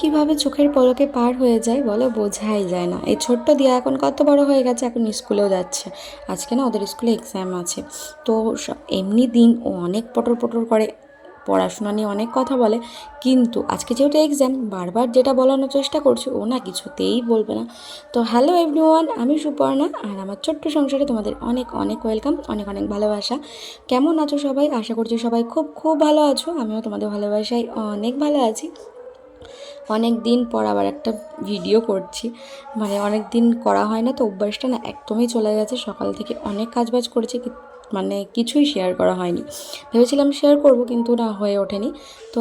কীভাবে চোখের পলকে পার হয়ে যায় বলো বোঝাই যায় না। এই ছোট্ট দিয়া এখন কত বড় হয়ে গেছে, এখন স্কুলেও যাচ্ছে। আজকে না ওদের স্কুলে এক্সাম আছে। তো এমনি দিন ও অনেক পটর পটর করে, পড়াশোনা নিয়ে অনেক কথা বলে। কিন্তু আজকে যেহেতু এক্সাম বারবার যেটা বলানোর চেষ্টা করছি, ও না কিছুতেই বলবে না। তো হ্যালো এভরিওয়ান আমি সুপর্ণা আর আমার ছোট্ট সংসারে তোমাদের অনেক অনেক ওয়েলকাম অনেক অনেক ভালোবাসা। কেমন আছো সবাই? আশা করছি সবাই খুব খুব ভালো আছো। আমিও তোমাদের ভালোবাসায় অনেক ভালো আছি। অনেক দিন পর আবার একটা ভিডিও করছি। মানে অনেক দিন করা হয় না তো, অভ্যাসটা না একদমই চলে গেছে। সকাল থেকে অনেক কাজ বাজ করেছি মানে কিছুই শেয়ার করা হয়নি। ভেবেছিলাম শেয়ার করব কিন্তু না, হয়ে ওঠেনি। তো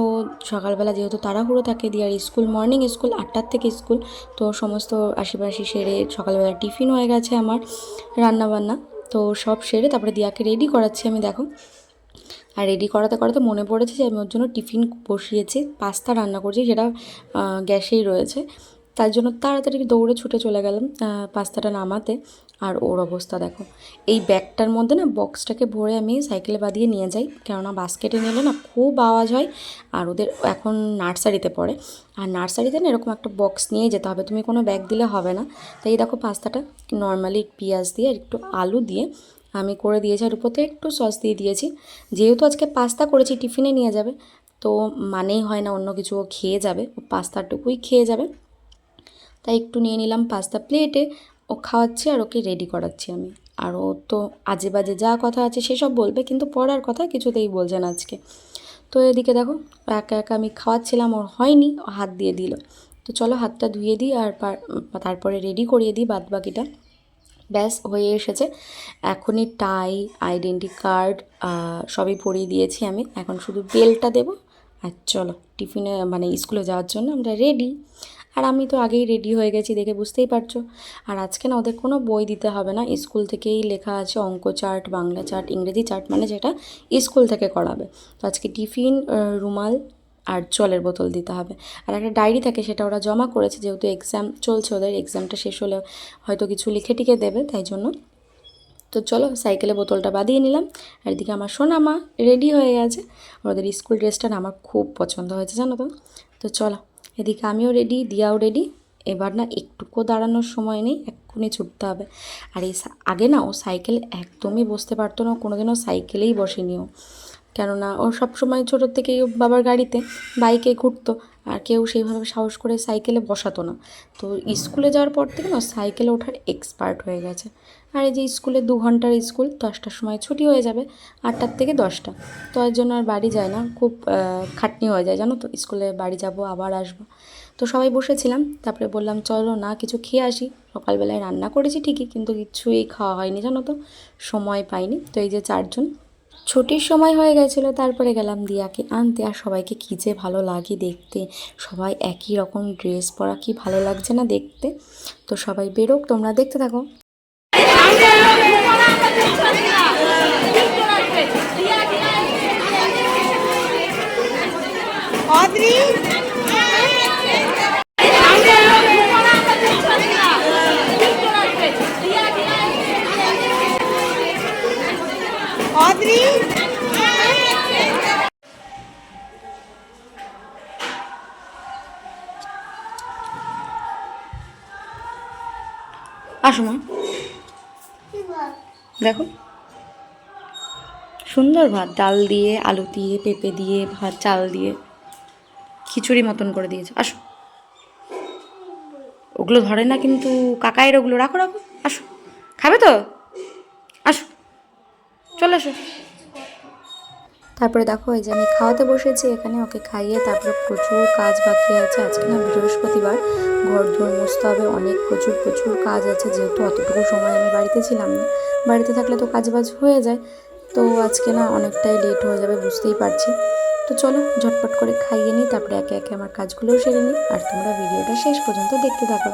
সকালবেলা যেহেতু তাড়াহুড়ো থাকে দিয়ার স্কুল মর্নিং স্কুল আটটার থেকে স্কুল তো সমস্ত আশেপাশে সেরে সকালবেলা টিফিন হয়ে গেছে আমার রান্নাবান্না। তো সব সেরে তারপরে দিয়াকে রেডি করাচ্ছি আমি, দেখো। আর রেডি করাতে করাতে মনে পড়েছে যে আমি ওর জন্য টিফিন বসিয়েছি পাস্তা রান্না করছি আহ, গ্যাসেই রয়েছে। তার জন্য তাড়াতাড়ি দৌড়ে ছুটে চলে গেলাম পাস্তাটা নামাতে। আর ওর অবস্থা দেখো এই ব্যাগটার মধ্যে না বক্সটাকে ভরে আমি সাইকেলে বাঁধিয়ে নিয়ে যাই কেননা বাস্কেটে নিলে না খুব আওয়াজ হয়। আর ওদের এখন নার্সারিতে পড়ে আর নার্সারিতে না এরকম একটা বক্স নিয়ে যেতে হবে। তুমি কোনো ব্যাগ দিলে হবে না। তাই দেখো পাস্তাটা নর্মালি পেঁয়াজ দিয়ে আর একটু আলু দিয়ে আমি করে দিয়েছি আর উপর থেকে একটু সস দিয়ে দিয়েছি। যেহেতু আজকে পাস্তা করেছি, টিফিনে নিয়ে যাবে, তো মানেই হয় না অন্য কিছু খেয়ে যাবে, ও পাস্তাটুকুই খেয়ে যাবে। তাই একটু নিয়ে নিলাম পাস্তা প্লেটে, ও খাওয়াচ্ছি আর ওকে রেডি করাচ্ছি আমি। আর ও তো আজে বাজে যা কথা আছে সেসব বলবে, কিন্তু পড়ার কথা কিছুতেই বলছে না আজকে। তো এদিকে দেখো, একা একা আমি খাওয়াচ্ছিলাম, ওর হয়নি হাত দিয়ে দিল। তো চলো হাতটা ধুয়ে দিই আর পার- তারপরে রেডি করিয়ে দিই বাদ বাকিটা ব্যাস, হয়ে এসেছে। এখনই টাই আইডেন্টি কার্ড সবই পরিয়ে দিয়েছি আমি। এখন শুধু বেলটা দেবো আর চলো, টিফিনে মানে স্কুলে যাওয়ার জন্য আমরা রেডি আর আমি তো আগেই রেডি হয়ে গেছি দেখে বুঝতেই পারছ। আর আজকে না ওদের কোনো বই দিতে হবে না। স্কুল থেকেই লেখা আছে অঙ্ক chart, Bangla chart, Ingreji chart মানে যেটা স্কুল থেকে করাবে। তো আজকে টিফিন রুমাল আর জলের বোতল দিতে হবে। আর একটা ডায়েরি থাকে, সেটা ওরা জমা করেছে, যেহেতু এক্সাম চলছে ওদের এক্সামটা শেষ হলে হয়তো কিছু লিখে টিখে দেবে, তাই জন্য। তো চলো সাইকেলে বোতলটা বাঁধিয়ে নিলাম। আর এদিকে আমার সোনা মা রেডি হয়ে গেছে। ওদের স্কুল ড্রেসটা আমার খুব পছন্দ হয়েছে, জানো তো? তো চলো, এদিকে আমিও রেডি দিয়াও রেডি এবার না একটুকু দাঁড়ানোর সময় নেই, এক্ষুনি ছুটতে হবে। আর এই আগে না ও সাইকেল একদমই বসতে পারতো না, কোনোদিনও সাইকেলেই বসেনি ও। কেননা ও সবসময় ছোটোর থেকেই বাবার গাড়িতে বাইকে ঘুরতো আর কেউ সেইভাবে সাহস করে সাইকেলে বসাতো না। তো স্কুলে যাওয়ার পর থেকে না সাইকেলে ওঠার এক্সপার্ট হয়ে গেছে। আর এই যে স্কুলে দু ঘণ্টার স্কুল, দশটার সময় ছুটি হয়ে যাবে আটটার থেকে দশটা। তো এর জন্য আর বাড়ি যায় না, খুব খাটনি হয়ে যায়, জানো তো? স্কুলে বাড়ি যাব, আবার আসব। তো সবাই বসেছিলাম, তারপরে বললাম, চলো না, কিছু খেয়ে আসি। সকালবেলায় রান্না করেছি ঠিকই, কিন্তু কিছুই খাওয়া হয়নি, জানো তো? সময় পাইনি। তো এই যে চারজন ছুটির সময় হয়ে গেছিল, তারপরে গেলাম দিয়াকে আনতে। আর সবাইকে কী যে ভালো লাগে দেখতে। সবাই একই রকম ড্রেস পরা, কি ভালো লাগছে না দেখতে? তো সবাই বেরোক, তোমরা দেখতে থাকো। Audrey? দেখো। সুন্দর ভাত, ডাল দিয়ে, আলু দিয়ে, পেঁপে দিয়ে, ভাত, চাল দিয়ে। খিচুড়ি মতন করে দিয়েছে। আসো। ওগুলো ধরে না, কিন্তু কাকায়ের ওগুলো। রাখো রাখো। আসো। খাবে তো? আসো। চলে আসো। তারপরে দেখো, এই যে আমি খাওয়াতে বসেছি, এখানে ওকে খাইয়ে তারপরে প্রচুর কাজ বাকি আছে। আজকে না বৃহস্পতিবার, ঘর ধর মুছতে হবে, অনেক প্রচুর প্রচুর কাজ আছে, যেহেতু অতটুকু সময় আমি বাড়িতে ছিলাম না। বাড়িতে থাকলে তো কাজ বাজ হয়ে যায়, তো আজকে না অনেকটাই লেট হয়ে যাবে, বুঝতেই পারছি। তো চলো, ঝটপট করে খাইয়ে নিই, তারপরে একে একে আমার কাজগুলোও সেরে নিই, আর তোমরা ভিডিওটা শেষ পর্যন্ত দেখতে থাকো।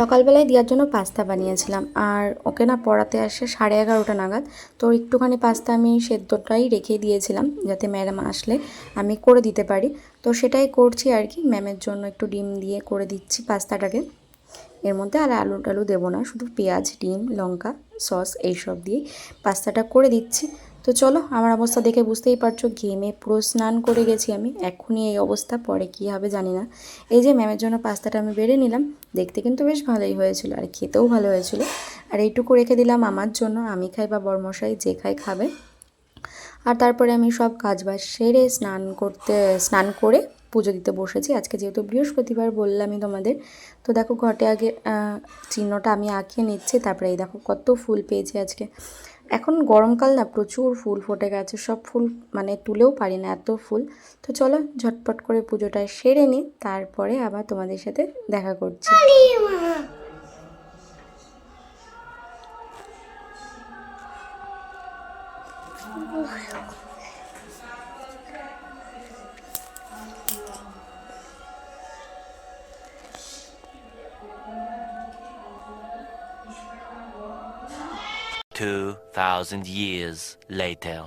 সকালবেলায় দেওয়ার জন্য পাস্তা বানিয়েছিলাম। আর ওকে না পড়াতে আসে সাড়ে এগারোটা নাগাদ। তো একটুখানি পাস্তা আমি সেদ্ধটাই রেখে দিয়েছিলাম যাতে ম্যাডাম আসলে আমি করে দিতে পারি। তো সেটাই করছি আর কি। ম্যামের জন্য একটু ডিম দিয়ে করে দিচ্ছি পাস্তাটাকে। এর মধ্যে আর আলু টালু দেবো না। শুধু পেঁয়াজ, ডিম, লঙ্কা, সস এইসব দিয়ে পাস্তাটা করে দিচ্ছি। তো চলো, আমার অবস্থা দেখে বুঝতেই পারছ গেমে পুরো স্নান করে গেছি আমি। এখনই এই অবস্থা, পরে কী হবে জানি না। এই যে ম্যামের জন্য পাস্তাটা আমি বেড়ে নিলাম, দেখতে কিন্তু বেশ ভালোই হয়েছিল আর খেতেও ভালো হয়েছিল। আর এইটুকু রেখে দিলাম আমার জন্য, আমি খাই বা বরমশাই যে খাই খাবে। আর তারপরে আমি সব কাজ বাজ সেরে স্নান করতে, স্নান করে পুজো দিতে বসেছি। আজকে যেহেতু বৃহস্পতিবার বললামই তোমাদের, তো দেখো ঘটে আগে চিহ্নটা আমি আঁকিয়ে নিচ্ছি, তারপরে এই দেখো কত ফুল পেয়েছি আজকে। এখন গরমকাল না, প্রচুর ফুল ফুটে গেছে, সব ফুল মানে তুলেও পারি না এত ফুল। তো চলো ঝটপট করে পুজোটা সেরে নিই তারপরে আবার তোমাদের সাথে দেখা করছি। 2,000 years later.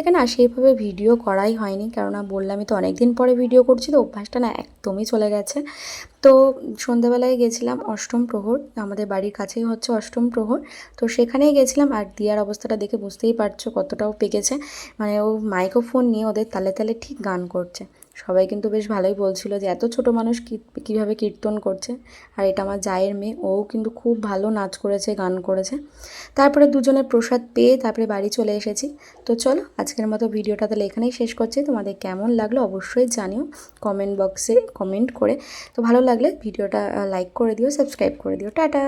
থেকে না সেইভাবে ভিডিও করাই হয়নি। কেননা বললামই তো অনেক দিন পরে ভিডিও করছি, তো অভ্যাসটা না একদমই চলে গেছে। তো সন্ধ্যাবেলায় গেছিলাম অষ্টম প্রহর, আমাদের বাড়ির কাছেই হচ্ছে অষ্টম প্রহর। তো সেখানেই গেছিলাম আর দিয়ার অবস্থাটা দেখে বুঝতেই পারছ কতটাও পেকেছে। মানে ও মাইক্রোফোন নিয়ে ওদের তালে তালে ঠিক গান করছে। সবাই কিন্তু বেশ ভালোই বলছিল যে, এত ছোট মানুষ কীভাবে কীর্তন করছে? আর এটা আমার জায়ের মেয়ে, ও কিন্তু খুব ভালো নাচ করেছে, গান করেছে। তারপরে দুজনে প্রসাদ পেয়ে তারপরে বাড়ি চলে এসেছি। তো চলো, আজকের মতো ভিডিওটা তাহলে এখানেই শেষ করছি। তোমাদের কেমন লাগল অবশ্যই জানিও কমেন্ট বক্সে কমেন্ট করে। তো ভালো লাগলে ভিডিওটা লাইক করে দিও সাবস্ক্রাইব করে দিও। টাটা!